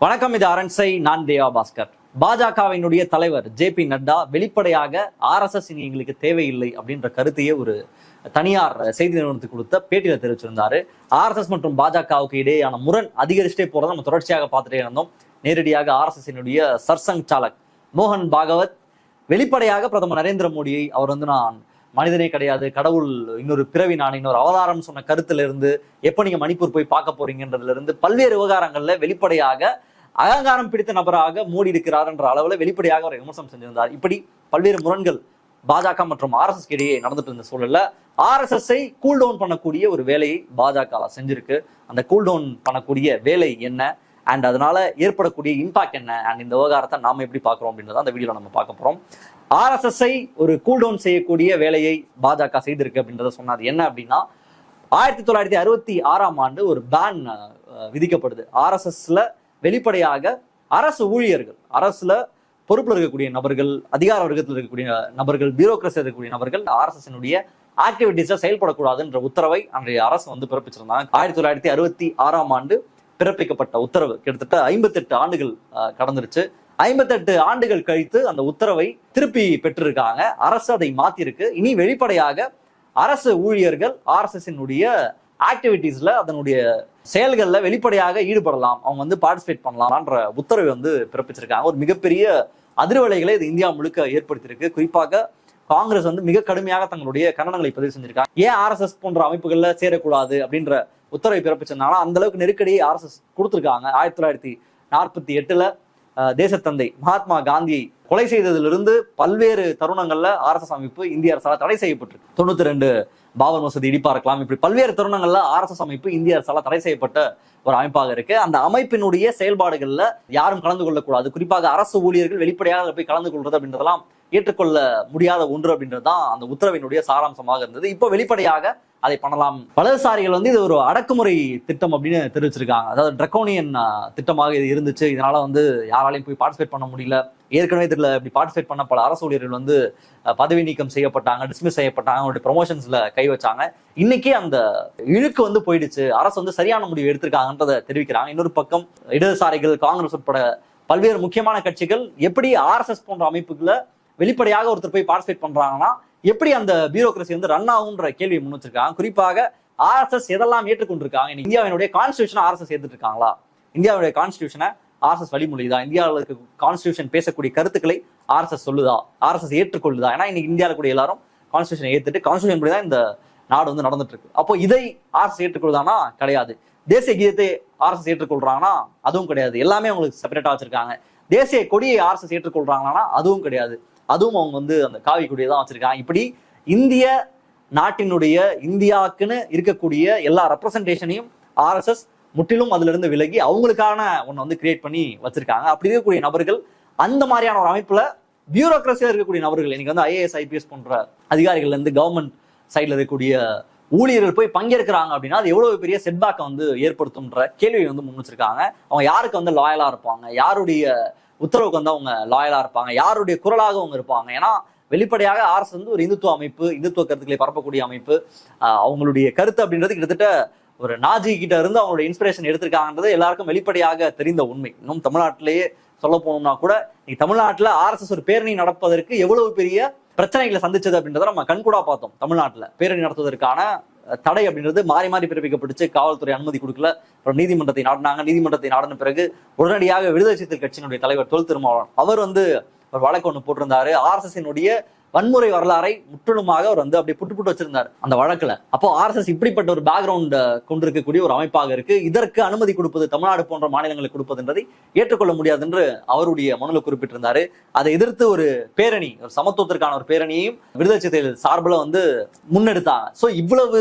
வணக்கம் இது அரண்சை நான் தேவா பாஸ்கர். பாஜகவினுடைய தலைவர் ஜே பி நட்டா வெளிப்படையாக ஆர்எஸ்எஸ் இனி எங்களுக்கு தேவையில்லை அப்படின்ற கருத்தையே ஒரு தனியார் செய்தி நிறுவனத்துக்கு கொடுத்த பேட்டியில தெரிவிச்சிருந்தாரு. ஆர்எஸ்எஸ் மற்றும் பாஜகவுக்கு இடையேயான முரண் அதிகரிச்சுட்டே போறதை நம்ம தொடர்ச்சியாக பார்த்துட்டே இருந்தோம். நேரடியாக ஆர்எஸ்எஸ்னுடைய சர்சங் சாலக் மோகன் பாகவத் வெளிப்படையாக பிரதமர் நரேந்திர மோடியை அவர் வந்து நான் மனிதனே கிடையாது கடவுள் இன்னொரு பிறவி நான் இன்னொரு அவதாரம் சொன்ன கருத்துல இருந்து எப்ப நீங்க மணிப்பூர் போய் பார்க்க போறீங்கன்றதுல இருந்து பல்வேறு விவகாரங்கள்ல வெளிப்படையாக அகங்காரம் பிடித்த நபராக மூடி இருக்கிறார் என்ற அளவுல வெளிப்படையாக அவர் விமர்சனம் செஞ்சிருந்தார். இப்படி பல்வேறு முரண்கள் பாஜக மற்றும் ஆர்எஸ்எஸ் இடையே நடந்துட்டு இருந்த சூழல்ல ஆர்எஸ்எஸ்ஐ கூல் டவுன் பண்ணக்கூடிய ஒரு வேலையை பாஜக செஞ்சிருக்கு. அந்த கூல் டவுன் பண்ணக்கூடிய வேலை என்ன? அண்ட் அதனால ஏற்படக்கூடிய இம்பாக்ட் என்ன? அண்ட் இந்த விவகாரத்தை நாம எப்படி பார்க்குறோம் அப்படின்றத அந்த வீடியோ நம்ம பார்க்க போறோம். ஆர்எஸ்எஸ்ஐ ஒரு கூல் டவுன் செய்யக்கூடிய வேலையை பாஜக செய்திருக்கு அப்படின்றத சொன்னது என்ன அப்படின்னா ஆயிரத்தி தொள்ளாயிரத்தி அறுபத்தி ஆறாம் ஆண்டு ஒரு பேன் விதிக்கப்படுது. ஆர்எஸ்எஸ்ல வெளிப்படையாக அரசு ஊழியர்கள் அரசுல பொறுப்பில் இருக்கக்கூடிய நபர்கள் அதிகார வர்க்கத்தில் இருக்கக்கூடிய நபர்கள் பியூரோக்ரஸி இருக்கக்கூடிய நபர்கள் ஆர்எஸ்எஸ்னுடைய ஆக்டிவிட்டிஸை செயல்படக்கூடாதுன்ற உத்தரவை அன்றைய அரசு வந்து பிறப்பிச்சிருந்தாங்க. ஆயிரத்தி தொள்ளாயிரத்தி அறுபத்தி ஆறாம் ஆண்டு பிறப்பிக்கப்பட்ட உத்தரவு கிட்டத்தட்ட ஐம்பத்தெட்டு ஆண்டுகள் அஹ், கடந்துருச்சு. ஐம்பத்தெட்டு ஆண்டுகள் கழித்து அந்த உத்தரவை திருப்பி பெற்றிருக்காங்க. அரசு அதை மாத்திருக்கு இனி வெளிப்படையாக அரசு ஊழியர்கள் ஆர்எஸ்எஸ்னுடைய ஆக்டிவிட்டீஸ்ல அதனுடைய செயல்களில் வெளிப்படையாக ஈடுபடலாம். அவங்க வந்து பார்ட்டிசிபேட் பண்ணலாம்ன்ற உத்தரவை வந்து பிறப்பிச்சிருக்காங்க. ஒரு மிகப்பெரிய அதிர்வலைகளை இது இந்தியா முழுக்க ஏற்படுத்தியிருக்கு. குறிப்பாக காங்கிரஸ் வந்து மிக கடுமையாக தங்களுடைய கண்டனங்களை பதிவு செஞ்சிருக்காங்க. ஏன் ஆர்எஸ்எஸ் போன்ற அமைப்புகள்ல சேரக்கூடாது அப்படின்ற உத்தரவை பிறப்பிச்சதுனால அந்த அளவுக்கு நெருக்கடியை ஆர்எஸ்எஸ் கொடுத்துருக்காங்க. ஆயிரத்தி தொள்ளாயிரத்தி நாற்பத்தி எட்டுல தேசத்தந்தை மகாத்மா காந்தியை கொலை செய்ததிலிருந்து பல்வேறு தருணங்கள்ல ஆர்எஸ்எஸ் அமைப்பு இந்திய அரசால் தடை செய்யப்பட்டிருக்கு. தொண்ணூத்தி ரெண்டு பாபர் மசூதி இடிப்பா இருக்கலாம் இப்படி பல்வேறு தருணங்கள்ல ஆர்எஸ்எஸ் அமைப்பு இந்திய அரசால தடை செய்யப்பட்ட ஒரு அமைப்பாக இருக்கு. அந்த அமைப்பினுடைய செயல்பாடுகள்ல யாரும் கலந்து கொள்ளக்கூடாது. குறிப்பாக அரசு ஊழியர்கள் வெளிப்படையாக போய் கலந்து கொள்றது அப்படின்றதெல்லாம் ஏற்றுக்கொள்ள முடியாத ஒன்று அப்படின்றது தான் அந்த உத்தரவினுடைய சாராம்சமாக இருந்தது. இப்போ வெளிப்படையாக அதை பண்ணலாம். வலதுசாரிகள் வந்து இது ஒரு அடக்குமுறை திட்டம் அப்படின்னு தெரிவிச்சிருக்காங்க. அதாவது ட்ரக்கோனியன் திட்டமாக இது இருந்துச்சு. இதனால வந்து யாராலையும் போய் பார்ட்டிசிபேட் பண்ண முடியல. ஏற்கனவே இதில் இப்படி பார்ட்டிசிபேட் பண்ண பல அரசு ஊழியர்கள் வந்து பதவி நீக்கம் செய்யப்பட்டாங்க டிஸ்மிஸ் செய்யப்பட்டாங்க அவங்களுடைய ப்ரொமோஷன்ஸில் கை வச்சாங்க. இன்னைக்கு அந்த இழுக்கு வந்து போயிடுச்சு. அரசு வந்து சரியான முடிவு எடுத்திருக்காங்கன்றதை தெரிவிக்கிறாங்க. இன்னொரு பக்கம் இடதுசாரிகள் காங்கிரஸ் உட்பட பல்வேறு முக்கியமான கட்சிகள் எப்படி ஆர்எஸ்எஸ் போன்ற அமைப்புகளை வெளிப்படையாக ஒருத்தர் போய் பார்ட்டிசிபேட் பண்றாங்கன்னா எப்படி அந்த பியூரோக்ரஸி வந்து ரன் ஆகுன்ற கேள்வி முன் வச்சிருக்காங்க. குறிப்பாக ஆர்எஸ்எஸ் எதெல்லாம் ஏற்றுக்கொண்டிருக்காங்க? இந்தியாவினுடைய கான்ஸ்டியூஷனை ஆர்எஸ்எஸ் ஏத்துட்டு இருக்காங்களா இந்தியாவுடைய கான்ஸ்டியூஷனை ஆர்எஸ்எஸ் வழிமொழிதான் இந்தியாவில் இருக்க கான்ஸ்டியூஷன் பேசக்கூடிய கருத்துக்களை ஆர்எஸ்எஸ் சொல்லுதா? ஆர்எஸ்எஸ் ஏற்றுக்கொள்ளுதா? ஏன்னா இன்னைக்கு இந்தியாவில் கூட எல்லாரும் கான்ஸ்டியூஷனை ஏற்றுட்டு கான்ஸ்டியூஷன் படி தான் இந்த நாடு வந்து நடந்துட்டு இருக்கு அப்போ இதை ஆர்எஸ் ஏற்றுக்கொள்ளுதானா? கிடையாது. தேசிய கீதத்தை ஆர்எஸ்எஸ் ஏற்றுக்கொள்றாங்கன்னா அதுவும் கிடையாது. எல்லாமே அவங்களுக்கு செப்பரேட்டா வச்சிருக்காங்க. தேசிய கொடியை ஆர்எஸ்எஸ் ஏற்றுக்கொள்றாங்கன்னா அதுவும் கிடையாது. அதுவும் அவங்க வந்து அந்த காவி கொடியை தான் வச்சிருக்காங்க. இப்படி இந்திய நாட்டினுடைய இந்தியாவுக்குன்னு இருக்கக்கூடிய எல்லா ரெப்ரசன்டேஷனையும் ஆர்எஸ்எஸ் முற்றிலும் அதுல இருந்து விலகி அவங்களுக்கான ஒன்று வந்து கிரியேட் பண்ணி வச்சிருக்காங்க. அப்படி இருக்கக்கூடிய நபர்கள் அந்த மாதிரியான ஒரு அமைப்புல பியூரோக்ரஸியா இருக்கக்கூடிய நபர்கள் இன்னைக்கு வந்து ஐஏஎஸ் ஐபிஎஸ் போன்ற அதிகாரிகள்ல இருந்து கவர்மெண்ட் சைட்ல இருக்கக்கூடிய ஊழியர்கள் போய் பங்கேற்கிறாங்க அப்படின்னா அது எவ்வளவு பெரிய செட்பேக்கை வந்து ஏற்படுத்தும்ன்ற கேள்வியை வந்து முன் வச்சிருக்காங்க. அவங்க யாருக்கு வந்து லாயலா இருப்பாங்க? யாருடைய உத்தரவுக்கு வந்து அவங்க லாயலா இருப்பாங்க. யாருடைய குரலாக அவங்க இருப்பாங்க. ஏன்னா வெளிப்படையாக ஆர்எஸ் வந்து ஒரு இந்துத்துவ அமைப்பு இந்துத்துவ கருத்துக்களை பரப்பக்கூடிய அமைப்பு. அவங்களுடைய கருத்து அப்படின்றது கிட்டத்தட்ட ஒரு நாஜி கிட்ட இருந்து அவங்களுடைய இன்ஸ்பிரேஷன் எடுத்திருக்காங்கன்றது எல்லாருக்கும் வெளிப்படையாக தெரிந்த உண்மை. இன்னும் தமிழ்நாட்டிலேயே சொல்ல போனோம்னா கூட இன்னைக்கு தமிழ்நாட்டில் ஆர்எஸ்எஸ் ஒரு பேரணி நடப்பதற்கு எவ்வளவு பெரிய பிரச்சனைகளை சந்திச்சது அப்படின்றத நம்ம கண்கூடா பார்த்தோம் தமிழ்நாட்டில். பேரணி நடத்துவதற்கான தடை அப்படின்றது மாறி மாறி பிறப்பிக்கப்பட்டுச்சு. காவல்துறை அனுமதி கொடுக்கல. அப்புறம் நீதிமன்றத்தை நாடினாங்க. நீதிமன்றத்தை நாடின பிறகு உடனடியாக விடுதலை சிறுத்தை கட்சியினுடைய தலைவர் தொல் திருமாவளவன் அவர் வந்து ஒரு வழக்கு ஒன்று போட்டிருந்தாரு. ஆர்எஸ்எஸ்னுடைய வன்முறை வரலாறை முற்றிலுமாக அவர் வந்து அப்படி புட்டு புட்டு வச்சிருந்தார் அந்த வழக்குல. அப்போ ஆர்எஸ்எஸ் இப்படிப்பட்ட ஒரு பேக்ரவுண்ட் கொண்டிருக்கக்கூடிய ஒரு அமைப்பாக இருக்கு. இதற்கு அனுமதி கொடுப்பது தமிழ்நாடு போன்ற மாநிலங்களுக்கு கொடுப்பதுன்றதை ஏற்றுக்கொள்ள முடியாது என்று அவருடைய மனுல குறிப்பிட்டிருந்தாரு. அதை எதிர்த்து ஒரு பேரணி ஒரு சமத்துவத்திற்கான ஒரு பேரணியையும் விடுதலை சிறுத்தைகள் சார்பில் வந்து முன்னெடுத்தாங்க. ஸோ இவ்வளவு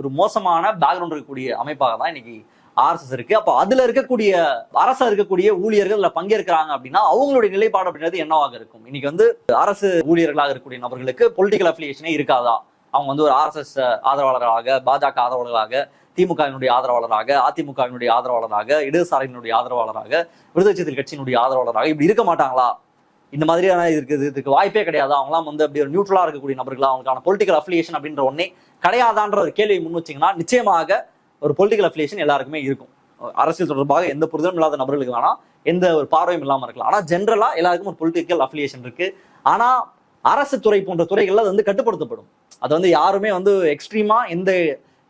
ஒரு மோசமான பேக்ரவுண்ட் இருக்கக்கூடிய அமைப்பாக தான் இன்னைக்கு ஆர்எஸ்எஸ் இருக்கு. அப்போ அதுல இருக்கக்கூடிய அரசா இருக்கக்கூடிய ஊழியர்கள் பங்கேற்கிறாங்க அப்படின்னா அவங்களுடைய நிலைப்பாடு அப்படின்றது என்னவாக இருக்கும்? இன்னைக்கு வந்து அரசு ஊழியர்களாக இருக்கக்கூடிய நபர்களுக்கு பொலிட்டிக்கல் அஃபிலியேஷனே இருக்காதா? அவங்க வந்து ஒரு ஆர்எஸ்எஸ் ஆதரவாளராக பாஜக ஆதரவாளராக திமுகவினுடைய ஆதரவாளராக அதிமுகவினுடைய ஆதரவாளராக இடதுசாரியினுடைய ஆதரவாளராக விடுதலை கட்சியினுடைய ஆதரவாளராக இப்படி இருக்க மாட்டாங்களா? இந்த மாதிரியான இருக்குது இதுக்கு வாய்ப்பே கிடையாது. அவங்களாம் வந்து அப்படி ஒரு நியூட்ரலா இருக்கக்கூடிய நபர்களா அவங்களுக்கான பொலிட்டிக்கல் அஃபிலியேஷன் அப்படின்ற ஒன்னே கிடையாதான்ற ஒரு கேள்வியை முன் வச்சீங்கன்னா நிச்சயமாக ஒரு பொலிட்டிக்கல் அஃபிலியேஷன் எல்லாருக்குமே இருக்கும். அரசியல் தொடர்பாக எந்த புரிதலும் இல்லாத நபர்களுக்கு வேணால் எந்த ஒரு பார்வையும் இல்லாமல் இருக்கலாம். ஆனால் ஜென்ரலாக எல்லாருக்கும் ஒரு பொலிட்டிக்கல் அஃபிலியேஷன் இருக்கு. ஆனால் அரசு துறை போன்ற துறைகளில் அது வந்து கட்டுப்படுத்தப்படும். அது வந்து யாருமே வந்து எக்ஸ்ட்ரீமாக எந்த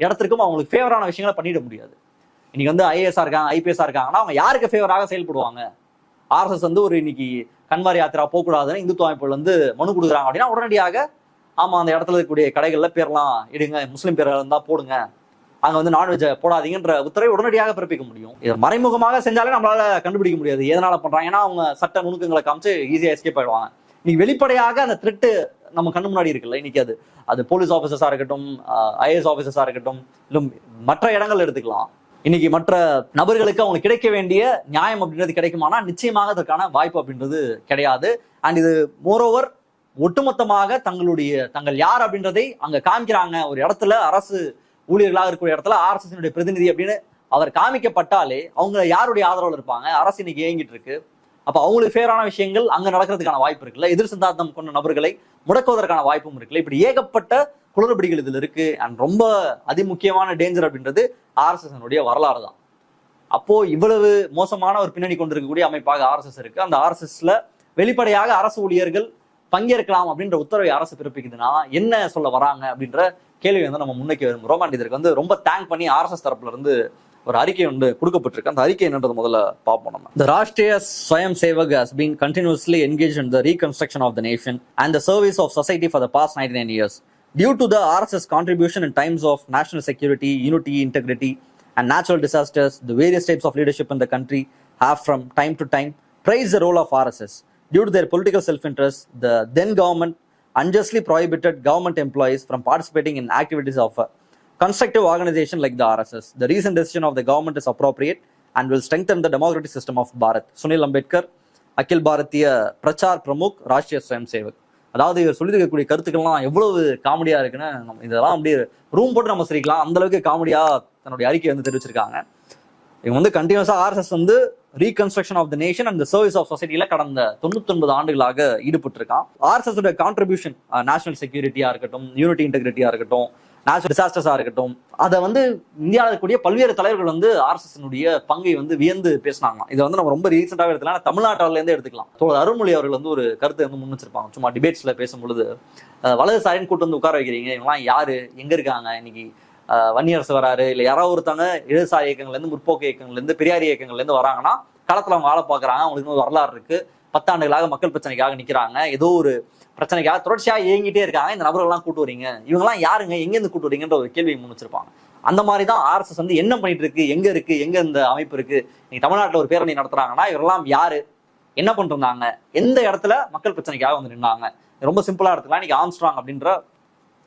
இடத்திற்கும் அவங்களுக்கு ஃபேவரான விஷயங்களை பண்ணிட முடியாது. இன்னைக்கு வந்து ஐஏஎஸ்ஆ இருக்காங்க ஐபிஎஸ்ஆ இருக்காங்கன்னா அவங்க யாருக்கு ஃபேவராக செயல்படுவாங்க? ஆர்எஸ்எஸ் வந்து ஒரு இன்னைக்கு கண்மாரி யாத்திரா போகக்கூடாதுன்னு இந்துத்துவ அமைப்புகள் வந்து மனு கொடுக்குறாங்க அப்படின்னா உடனடியாக ஆமாம் அந்த இடத்துல இருக்கக்கூடிய கடைகளில் பேர்லாம் இடுங்க முஸ்லீம் பேர் இருந்தால் போடுங்க. அங்க வந்து நான்வெஜ் போடாதீங்கன்ற உத்தரவை உடனடியாக பிறப்பிக்க முடியும். இது மறைமுகமாக செஞ்சாலே நம்மளால கண்டுபிடிக்க முடியாது. எதனால பண்றாங்க? ஏன்னா அவங்க சட்ட நுணுக்கங்களை காமிச்சு ஈஸியா எஸ்கேப் ஆயிடுவாங்க. இன்னைக்கு வெளிப்படையாக அந்த த்ரெட்டு நம்ம கண்ணு முன்னாடி இருக்குல்ல இன்னைக்கு அது. அது போலீஸ் ஆஃபீஸர்ஸா இருக்கட்டும் ஐஏஎஸ் ஆஃபீஸர்ஸா இருக்கட்டும் இல்லை மற்ற இடங்கள் எடுத்துக்கலாம். இன்னைக்கு மற்ற நபர்களுக்கு அவங்களுக்கு கிடைக்க வேண்டிய நியாயம் அப்படின்றது கிடைக்குமானா நிச்சயமாக அதற்கான வாய்ப்பு அப்படின்றது கிடையாது. அண்ட் இது மோரோவர் ஒட்டுமொத்தமாக தங்களுடைய தங்கள் யார் அப்படின்றதை அங்க காமிக்கிறாங்க. ஒரு இடத்துல அரசு ஊழியர்களாக இருக்கிற இடத்துல ஆர்எஸ்எஸ்னுடைய பிரதிநிதி அப்படின்னு அவர் காமிக்கப்பட்டாலே அவங்க யாருடைய ஆதரவுல இருப்பாங்க? அரசு இன்னைக்கு இயங்கிட்டு இருக்கு. அப்ப அவங்களுக்கு ஃபேரான விஷயங்கள் அங்க நடக்கிறதுக்கான வாய்ப்பு இருக்குல்ல? எதிர் சிந்தாந்தம் கொண்ட நபர்களை முடக்குவதற்கான வாய்ப்பும் இருக்குல்ல? இப்படி ஏகப்பட்ட குளறுபடிகள் இதுல இருக்கு. அண்ட் ரொம்ப அதிமுக்கியமான டேஞ்சர் அப்படின்றது ஆர்எஸ்எஸ்னுடைய வரலாறு தான். அப்போ இவ்வளவு மோசமான ஒரு பின்னணி கொண்டிருக்கக்கூடிய அமைப்பாக ஆர்எஸ்எஸ் இருக்கு. அந்த ஆர்எஸ்எஸ்ல வெளிப்படையாக அரசு ஊழியர்கள் பங்கேற்கலாம் அப்படின்ற உத்தரவை அரசு பிறப்பிக்குதுன்னா என்ன சொல்ல வராங்க அப்படின்ற கேள்வி வந்து நம்ம முன்னைக்கு வரும் அண்ட் இதற்கு வந்து ரொம்ப தேங்க் பண்ணி ஆர்எஸ்எஸ் தரப்புல இருந்து ஒரு அறிக்கை ஒன்று கொடுக்கப்பட்டிருக்கு அந்த அறிக்கை என்னன்றது முதல்ல பார்ப்போம் நம்ம the Rashtriya Swayamsevak has been continuously engage in the reconstruction of the nation and the service of society for the past ninety nine years due to the RSS contribution in times of national security unity integrity and natural disasters the various types of leadership in the country have from time to time praise the role of RSS due to their political self interest the then government unjustly prohibited government employees from participating in activities of a constructive organization like the RSS. The recent decision of the government is appropriate and will strengthen the democratic system of Bharat. Sunil Ambedkar, Akhil Bharatiya Prachar Pramukh Rashtriya Swayamsevak அதாவது இவர் சொல்லியிருக்கக்கூடிய கருத்துக்கள்லாம் எவ்வளவு காமெடியா இருக்குன்னு நம்ம இதெல்லாம் அப்படியே ரூம் போட்டு நம்ம சிரிக்கலாம் அந்த அளவுக்கு காமெடியா தன்னுடைய அறிக்கை வந்து தெரிவிச்சிருக்காங்க இவங்க வந்து கண்டினியூஸா ஆர்எஸ்எஸ் வந்து reconstruction of the nation and service of சொசைட்டில கடந்த தொண்ணூத்தி ஒன்பது ஆண்டுகளாக ஈடுபட்டு இருக்கான் ஆர்எஸ்எஸ் கான்ட்ரிபியூஷன் நேஷனல் செக்யூரிட்டியா இருக்கட்டும் யூனிட்டி இன்டெகிரிட்டியா இருக்கட்டும் நேச்சுரல் டிசாஸ்டர்ஸா இருக்கட்டும் அதை வந்து இந்தியாவில் இருக்கக்கூடிய பல்வேறு தலைவர்கள் வந்து ஆர்எஸ்எஸ்னுடைய பங்கை வந்து வியந்து பேசினாங்க இதை வந்து நம்ம ரொம்ப ரீசெண்டாக எடுத்துக்கலாம். தமிழ்நாட்டிலேருந்தே எடுத்துக்கலாம். தோழர் அருள்மொழி அவர்கள் வந்து ஒரு கருத்தை வந்து முன் வச்சிருப்பாங்க. சும்மா டிபேட்ஸ்ல பேசும்பொழுது அஹ், வலதுசாரின்னு கூட்டு வந்து உட்கார வைக்கிறீங்க இவங்களாம் யாரு? எங்க இருக்காங்க? இன்னைக்கு வன்னியரசு வராரு இல்லை யாராவது ஒருத்தவங்க இடதுசாரி இயக்கங்கள்ல இருந்து முற்போக்கு இயக்கங்கள்ல இருந்து பெரியார் இயக்கங்கள்ல இருந்து வராங்கன்னா களத்தில் அவங்க ஆள பாக்குறாங்க. அவங்களுக்கு இன்னும் வரலாறு இருக்கு. பத்தாண்டுகளாக மக்கள் பிரச்சனைக்காக நிக்கிறாங்க. ஏதோ ஒரு பிரச்சனைக்காக தொடர்ச்சியா இயங்கிட்டே இருக்காங்க. இந்த நபர்கள்லாம் கூட்டு வரீங்க. இவங்கெல்லாம் யாருங்க? எங்க இருந்து கூட்டு வரீங்கன்ற ஒரு கேள்வி முன் வச்சிருப்பாங்க. அந்த மாதிரி தான் ஆர்எஸ்எஸ் வந்து என்ன பண்ணிட்டு இருக்கு? எங்க இருக்கு? எங்க இந்த அமைப்பு இருக்கு? நீங்க தமிழ்நாட்டுல ஒரு பேரணி நடத்துறாங்கன்னா இவரெல்லாம் யாரு? என்ன பண்ணிட்டு இருந்தாங்க? எந்த இடத்துல மக்கள் பிரச்சனைக்காக வந்து நின்னாங்க? ரொம்ப சிம்பிளா எடுத்துக்கலாம். இன்னைக்கு ஆம்ஸ்ட்ராங் அப்படின்ற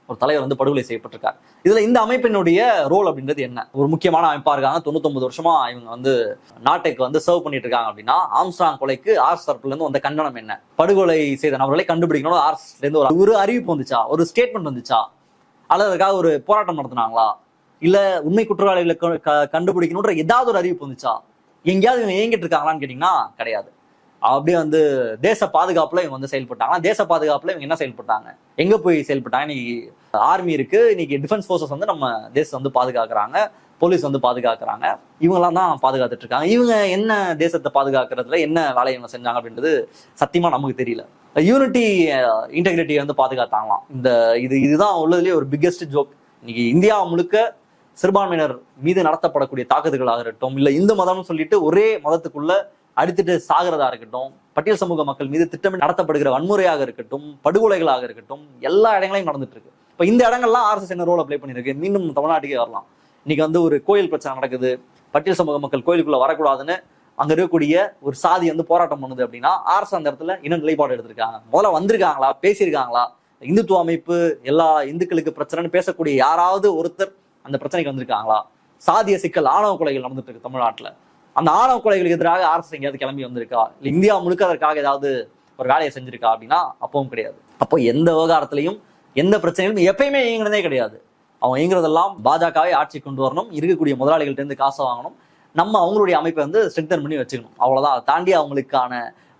ஒரு தலைவர் வந்து படுகொலை செய்யப்பட்டிருக்கார். இதுல இந்த அமைப்பினுடைய ரோல் அப்படின்றது என்ன? ஒரு முக்கியமான அமைப்பா இருக்காங்க. தொண்ணூத்தொன்பது வருஷமா இவங்க வந்து நாட்டுக்கு வந்து சர்வ் பண்ணிட்டு இருக்காங்க அப்படின்னா ஆம்ஸ்டாங் கொலைக்கு ஆர்ஸ் தரப்புல இருந்து வந்த கண்டனம் என்ன? படுகொலை செய்த நபர்களை கண்டுபிடிக்கணும் ஆர்எஸ்ல இருந்து ஒரு ஒரு அறிவிப்பு வந்துச்சா? ஒரு ஸ்டேட்மெண்ட் வந்துச்சா? அல்லது அதுக்காக ஒரு போராட்டம் நடத்தினாங்களா? இல்ல உண்மை குற்றவாளிகளை க- ஏதாவது ஒரு அறிவிப்பு வந்துச்சா? எங்கேயாவது இவங்க இயங்கிட்டு இருக்காங்களான்னு கேட்டீங்கன்னா கிடையாது. அப்படியே வந்து தேச பாதுகாப்புல இவங்க வந்து செயல்பட்டாங்க. ஆனா தேச பாதுகாப்புல இவங்க என்ன செயல்பட்டாங்க? எங்க போய் செயல்பட்டாங்க? இன்னைக்கு ஆர்மி இருக்கு. இன்னைக்கு டிஃபென்ஸ் ஃபோர்ஸஸ் வந்து நம்ம தேசத்தை வந்து பாதுகாக்கிறாங்க. போலீஸ் வந்து பாதுகாக்கிறாங்க. இவங்கெல்லாம் தான் பாதுகாத்துட்டு இருக்காங்க. இவங்க என்ன தேசத்தை பாதுகாக்கிறதுல என்ன வேலையை இவங்க செஞ்சாங்க அப்படின்றது சத்தியமா நமக்கு தெரியல. யூனிட்டி இன்டெகிரிட்டி வந்து பாதுகாத்தாங்களாம். இந்த இது இதுதான் உள்ளதுலேயே ஒரு பிக்கெஸ்ட் ஜோக் இன்னைக்கு இந்தியா முழுக்க சிறுபான்மையினர் மீது நடத்தப்படக்கூடிய தாக்குதல்களாக இருக்கட்டும் இல்லை இந்து மதம்னு சொல்லிட்டு ஒரே மதத்துக்குள்ள அடுத்துட்டு சாகிறதா இருக்கட்டும் பட்டியல் சமூக மக்கள் மீது திட்டமிட்டு நடத்தப்படுகிற வன்முறையாக இருக்கட்டும் படுகொலைகளாக இருக்கட்டும் எல்லா இடங்களையும் நடந்துட்டு இருக்கு இப்போ இந்த இடங்கள்லாம் ஆர்எஸ்எஸ் என்ன ரோல் அப்ளை பண்ணியிருக்கு? மீண்டும் தமிழ்நாட்டுக்கே வரலாம். இன்னைக்கு வந்து ஒரு கோயில் பிரச்சனை நடக்குது. பட்டியல் சமூக மக்கள் கோயிலுக்குள்ள வரக்கூடாதுன்னு அங்க இருக்கக்கூடிய ஒரு சாதி வந்து போராட்டம் பண்ணுது அப்படின்னா ஆர்எஸ் அந்த இடத்துல இன்னும் நிலைப்பாடு எடுத்திருக்காங்க. முதல்ல வந்திருக்காங்களா? பேசியிருக்காங்களா? இந்துத்துவ அமைப்பு எல்லா இந்துக்களுக்கு பிரச்சனைன்னு பேசக்கூடிய யாராவது ஒருத்தர் அந்த பிரச்சனைக்கு வந்திருக்காங்களா? சாதிய சிக்கல் ஆணவ கொலைகள் நடந்துட்டு இருக்கு தமிழ்நாட்டில். அந்த ஆணவ கொலைகளுக்கு எதிராக அரசு எங்கேயாவது கிளம்பி வந்திருக்கா? இல்லை இந்தியா முழுக்க அதற்காக ஏதாவது ஒரு வேலையை செஞ்சிருக்கா அப்படின்னா அப்பவும் கிடையாது. அப்போ எந்த விவகாரத்திலையும் எந்த பிரச்சனையும் எப்பயுமே இயங்குனதே கிடையாது. அவங்க இயங்குறதெல்லாம் பாஜகவை ஆட்சி கொண்டு வரணும் இருக்கக்கூடிய முதலாளிகளிட்டேருந்து காசை வாங்கணும். நம்ம அவங்களுடைய அமைப்பை வந்து ஸ்ட்ரென்தன் பண்ணி வச்சுக்கணும். அவ்வளவுதான். அதை தாண்டி அவங்களுக்கான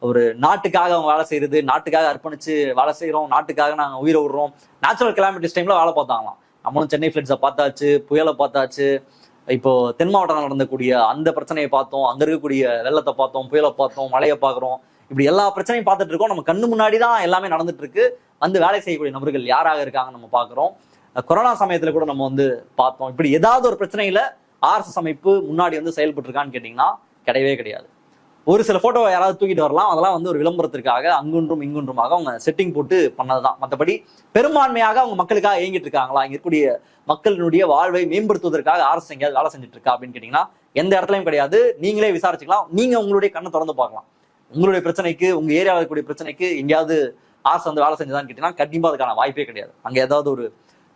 ஒரு நாட்டுக்காக அவங்க வேலை செய்யறது நாட்டுக்காக அர்ப்பணிச்சு வேலை செய்யறோம் நாட்டுக்காக நாங்கள் உயிரை விடுறோம். நேச்சுரல் கிளாமிட்டிஸ் டைம்ல வேலை பார்த்தாங்களாம். நம்மளும் சென்னை ஃபிளட்ஸை பார்த்தாச்சு புயலை பார்த்தாச்சு இப்போ தென் மாவட்டம் நடந்தக்கூடிய அந்த பிரச்சனையை பார்த்தோம் அங்க இருக்கக்கூடிய வெள்ளத்தை பார்த்தோம் புயலை பார்த்தோம் மழையை பார்க்குறோம். இப்படி எல்லா பிரச்சனையும் பார்த்துட்டு இருக்கோம். நம்ம கண்ணு முன்னாடி தான் எல்லாமே நடந்துட்டு இருக்கு. வந்து வேலை செய்யக்கூடிய நபர்கள் யாராக இருக்காங்க நம்ம பார்க்குறோம். கொரோனா சமயத்துல கூட நம்ம வந்து பார்த்தோம். இப்படி ஏதாவது ஒரு பிரச்சனையில ஆர்எஸ்எஸ் அமைப்பு முன்னாடி வந்து செயல்பட்டு இருக்கான்னு கேட்டிங்கன்னா கிடையவே கிடையாது. ஒரு சில போட்டோவை யாராவது தூக்கிட்டு வரலாம். அதெல்லாம் வந்து ஒரு விளம்பரத்திற்காக அங்குன்றும் இங்குன்றுமாக அவங்க செட்டிங் போட்டு பண்ணது தான் மற்றபடி பெரும்பான்மையாக அவங்க மக்களுக்காக இயங்கிட்டு இருக்காங்களா? இங்கே இருக்கக்கூடிய மக்களினுடைய வாழ்வை மேம்படுத்துவதற்காக அரசு எங்கேயாவது வேலை செஞ்சுட்டு இருக்கா அப்படின்னு கேட்டீங்கன்னா எந்த இடத்துலையும் கிடையாது. நீங்களே விசாரிச்சுக்கலாம். நீங்க உங்களுடைய கண்ணை திறந்து பார்க்கலாம். உங்களுடைய பிரச்சனைக்கு உங்க ஏரியாவில் இருக்கக்கூடிய பிரச்சனைக்கு எங்கேயாவது அரசு வந்து வேலை செஞ்சதான்னு கேட்டீங்கன்னா கண்டிப்பாக அதுக்கான வாய்ப்பே கிடையாது. அங்கே ஏதாவது ஒரு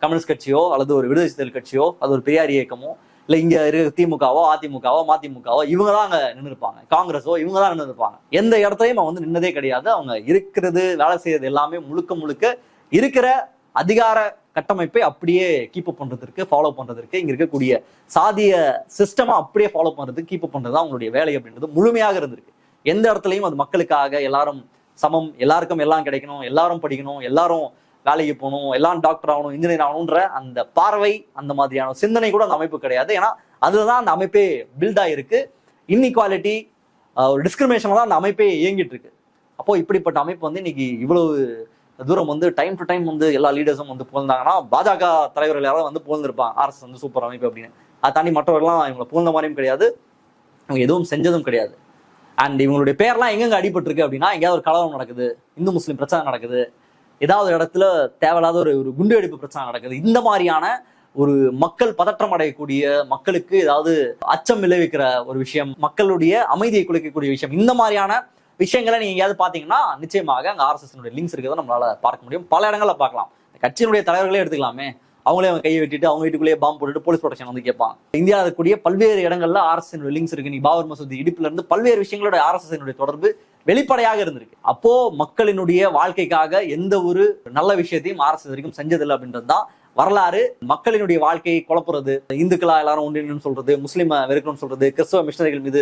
கம்யூனிஸ்ட் கட்சியோ அல்லது ஒரு விடுதலை சிறுத்தைகள் கட்சியோ அது ஒரு பெரியார் இயக்கமோ இல்ல இங்க இருக்க திமுகவோ அதிமுகவோ மதிமுகவோ இவங்க தான் அங்க நின்று இருப்பாங்க காங்கிரஸோ இவங்க தான் நின்று இருப்பாங்க எந்த இடத்தையும் அவங்க வந்து நின்னதே கிடையாது. அவங்க இருக்கிறது வேலை செய்யறது எல்லாமே முழுக்க முழுக்க இருக்கிற அதிகார கட்டமைப்பை அப்படியே கீப் அப் பண்றதுக்கு ஃபாலோ பண்றதுக்கு இங்க இருக்கக்கூடிய சாதிய சிஸ்டமா அப்படியே ஃபாலோ பண்றதுக்கு கீப் அப் பண்றது தான் அவங்களுடைய வேலை அப்படின்றது முழுமையாக இருந்திருக்கு. எந்த இடத்துலயும் அது மக்களுக்காக எல்லாரும் சமம் எல்லாருக்கும் எல்லாம் கிடைக்கணும் எல்லாரும் படிக்கணும் எல்லாரும் வேலைக்கு போகணும் எல்லாம் டாக்டர் ஆகணும் இன்ஜினியர் ஆகணுன்ற அந்த பார்வை அந்த மாதிரியான சிந்தனை கூட அந்த அமைப்பு கிடையாது. ஏன்னா அதுதான் அந்த அமைப்பே பில்ட் ஆகிருக்கு இன்இக்வாலிட்டி ஒரு டிஸ்கிரிமினேஷன் தான் அந்த அமைப்பே இயங்கிட்டு இருக்கு. அப்போ இப்படிப்பட்ட அமைப்பு வந்து இன்னைக்கு இவ்வளவு தூரம் வந்து டைம் டு டைம் வந்து எல்லா லீடர்ஸும் வந்து புகழ்ந்தாங்கன்னா பாஜக தலைவர்கள் யாராவது வந்து புகழ்ந்திருப்பாங்க. ஆர்எஸ் வந்து சூப்பர் அமைப்பு அப்படின்னு. அதை தாண்டி மற்றவர்கள்லாம் இவங்களை புகழ்ந்த மாதிரியும் கிடையாது. இவங்க எதுவும் செஞ்சதும் கிடையாது. அண்ட் இவங்களுடைய பேர்லாம் எங்கெங்க அடிபட்டிருக்கு அப்படின்னா எங்கேயாவது ஒரு கலவரம் நடக்குது. இந்து முஸ்லீம் பிரச்சனை நடக்குது. ஏதாவது இடத்துல தேவையில்லாத ஒரு ஒரு குண்டு வெடிப்பு பிரச்சனை நடக்குது. இந்த மாதிரியான ஒரு மக்கள் பதற்றம் அடையக்கூடிய மக்களுக்கு ஏதாவது அச்சம் விளைவிக்கிற ஒரு விஷயம் மக்களுடைய அமைதியை குலைக்கக்கூடிய விஷயம் இந்த மாதிரியான விஷயங்களை நீங்க எங்கேயாவது பாத்தீங்கன்னா நிச்சயமாக அங்க ஆர்எஸ்எஸ் லிங்க்ஸ் இருக்கிறத நம்மளால பார்க்க முடியும். பல இடங்களில் பார்க்கலாம். கட்சியினுடைய தலைவர்களே எடுத்துக்கலாமே. அவங்களே அவங்க கையை வெட்டிட்டு அவங்க வீட்டுக்குள்ளேயே பாம்பு போட்டுட்டு போலீஸ் ப்ரொடெக்ஷன் வந்து கேட்பாங்க. இந்தியாவில் இருக்கக்கூடிய பல்வேறு இடங்கள்ல ஆர்எஸ்எஸ் லிங்க்ஸ் இருக்கு. நீ பாபர் மசூதி இடிப்புல இருந்து பல்வேறு விஷயங்களோட ஆர்எஸ்எஸ் தொடர்பு வெளிப்படையாக இருந்திருக்கு. அப்போ மக்களினுடைய வாழ்க்கைக்காக எந்த ஒரு நல்ல விஷயத்தையும் அரசு வரைக்கும் செஞ்சதில்லை அப்படின்றது தான் வரலாறு. மக்களினுடைய வாழ்க்கையை குழப்புறது இந்துக்களா எல்லாரும் ஒன்றிணைன்னு சொல்றது முஸ்லீம் வெறுக்கணும்னு சொல்றது கிறிஸ்தவ மிஷினரிகள் மீது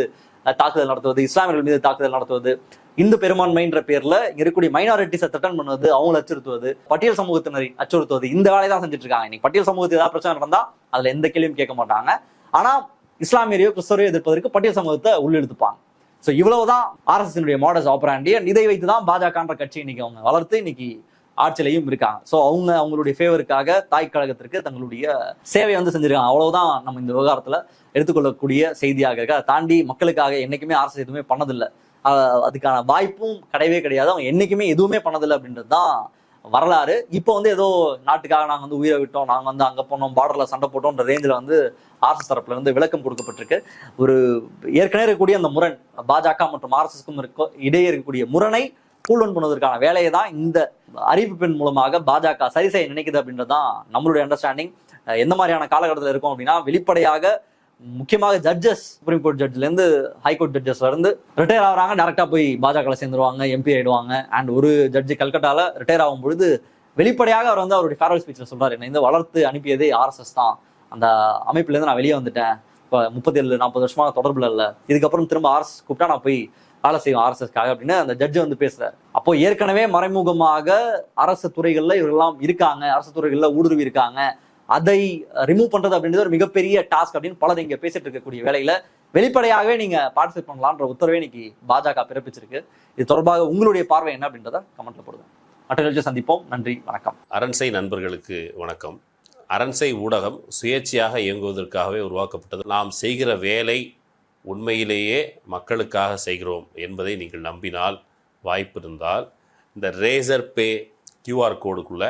தாக்குதல் நடத்துவது இஸ்லாமியர்கள் மீது தாக்குதல் நடத்துவது இந்து பெரும்பான்மைன்ற பேர்ல இருக்கக்கூடிய மைனாரிட்டிஸை திட்டம் பண்ணுவது அவங்களை அச்சுறுத்துவது பட்டியல் சமூகத்தினரை அச்சுறுத்துவது இந்த வேலையை தான் செஞ்சுட்டு இருக்காங்க. இன்னைக்கு பட்டியல் சமூகத்தில் ஏதாவது பிரச்சனை நடந்தா அதுல எந்த கேள்வியும் கேட்க மாட்டாங்க. ஆனா இஸ்லாமியரையோ கிறிஸ்தவரையோ எதிர்ப்பதற்கு பட்டியல் சமூகத்தை உள்ளெடுத்துப்பாங்க ஸோ இவ்வளவுதான் ஆர்எஸ்எஸ்னுடைய மாடல்ஸ் ஆப்ராண்டி அண்ட் இதை வைத்து தான் பாஜகன்ற கட்சி இன்னைக்கு அவங்க வளர்த்து இன்னைக்கு ஆட்சியிலையும் இருக்காங்க. ஸோ அவங்க அவங்களுடைய ஃபேவருக்காக தாய் கழகத்திற்கு தங்களுடைய சேவை வந்து செஞ்சிருக்காங்க. அவ்வளவுதான் நம்ம இந்த விவகாரத்துல எடுத்துக்கொள்ளக்கூடிய செய்தியாக இருக்கு. அதை தாண்டி மக்களுக்காக என்னைக்குமே அரசு எதுவுமே பண்ணதில்லை. ஆஹ் அதுக்கான வாய்ப்பும் கிடையவே கிடையாது. அவங்க என்னைக்குமே எதுவுமே பண்ணதில்லை அப்படின்றது தான் வரலாறு. இப்போ வந்து ஏதோ நாட்டுக்காக நாங்கள் வந்து உயிரை விட்டோம் நாங்கள் வந்து அங்கே போனோம் பார்டரில் சண்டை போட்டோம்ன்ற ரேஞ்சில் வந்து ஆர்எஸ் தரப்புல இருந்து விளக்கம் கொடுக்கப்பட்டிருக்கு. ஒரு ஏற்கனவே இருக்கக்கூடிய அந்த முரண் பாஜக மற்றும் ஆர்எஸ்எஸ்க்கும் இருக்க இடையே இருக்கக்கூடிய முரணை கூலன் பண்ணுவதற்கான வேலையை தான் இந்த அறிவிப்பின் மூலமாக பாஜக சரி செய்ய நினைக்குது அப்படின்றது தான் நம்மளுடைய அண்டர்ஸ்டாண்டிங் எந்த மாதிரியான காலகட்டத்தில் இருக்கும் அப்படின்னா வெளிப்படையாக முக்கியமாக ஜட்ஜஸ் சுப்ரீம் கோர்ட் ஜட்ஜ்ல இருந்து ஹைகோர்ட் ஜட்ஜஸ்ல இருந்து ரிட்டையர் ஆகிறாங்க. டேரக்டா போய் பாஜக சேர்ந்துருவாங்க எம்பி ஆயிடுவாங்க. அண்ட் ஒரு ஜட்ஜு கல்கட்டால ரிட்டையர் ஆகும் பொழுது வெளிப்படையாக அவர் வந்து அவருடைய ஃபேரல் ஸ்பீச்ல சொல்றாரு. என்ன இந்த வளர்த்து அனுப்பியதே ஆர்எஸ்எஸ் தான். அந்த அமைப்புல இருந்து நான் வெளியே வந்துட்டேன். இப்போ முப்பத்தி ஏழு நாற்பது வருஷமாக தொடர்புல இல்ல. இதுக்கப்புறம் திரும்ப ஆர்எஸ் கூப்பிட்டா நான் போய் வேலை செய்வோம் ஆர்எஸ்எஸ்க்காக அப்படின்னு அந்த ஜட்ஜு வந்து பேசுறாரு. அப்போ ஏற்கனவே மறைமுகமாக அரசு துறைகள்ல இவரெல்லாம் இருக்காங்க. அரசு துறைகள்ல ஊடுருவி இருக்காங்க அதை ரிமூவ் பண்றது அப்படின்றது ஒரு மிகப்பெரிய டாஸ்க் அப்படின்னு பலர் இங்க பேசிட்டு இருக்கக்கூடிய வேலையில. வெளிப்படையாகவே நீங்க பார்ட்டிசிபேட் பண்ணலாம்ன்ற உத்தரவை இன்னைக்கு பாஜக பிறப்பிச்சிருக்கு. இது தொடர்பாக உங்களுடைய பார்வை என்ன அப்படின்றத கமெண்ட்ல போடுங்க. மற்ற நிகழ்ச்சி சந்திப்போம். நன்றி வணக்கம். அரண்சை நண்பர்களுக்கு வணக்கம். அரண்சை ஊடகம் சுயேட்சையாக இயங்குவதற்காகவே உருவாக்கப்பட்டது. நாம் செய்கிற வேலை உண்மையிலேயே மக்களுக்காக செய்கிறோம் என்பதை நீங்கள் நம்பினால் வாய்ப்பு இருந்தால் இந்த ரேசர் பே கியூஆர் கோடுக்குள்ளே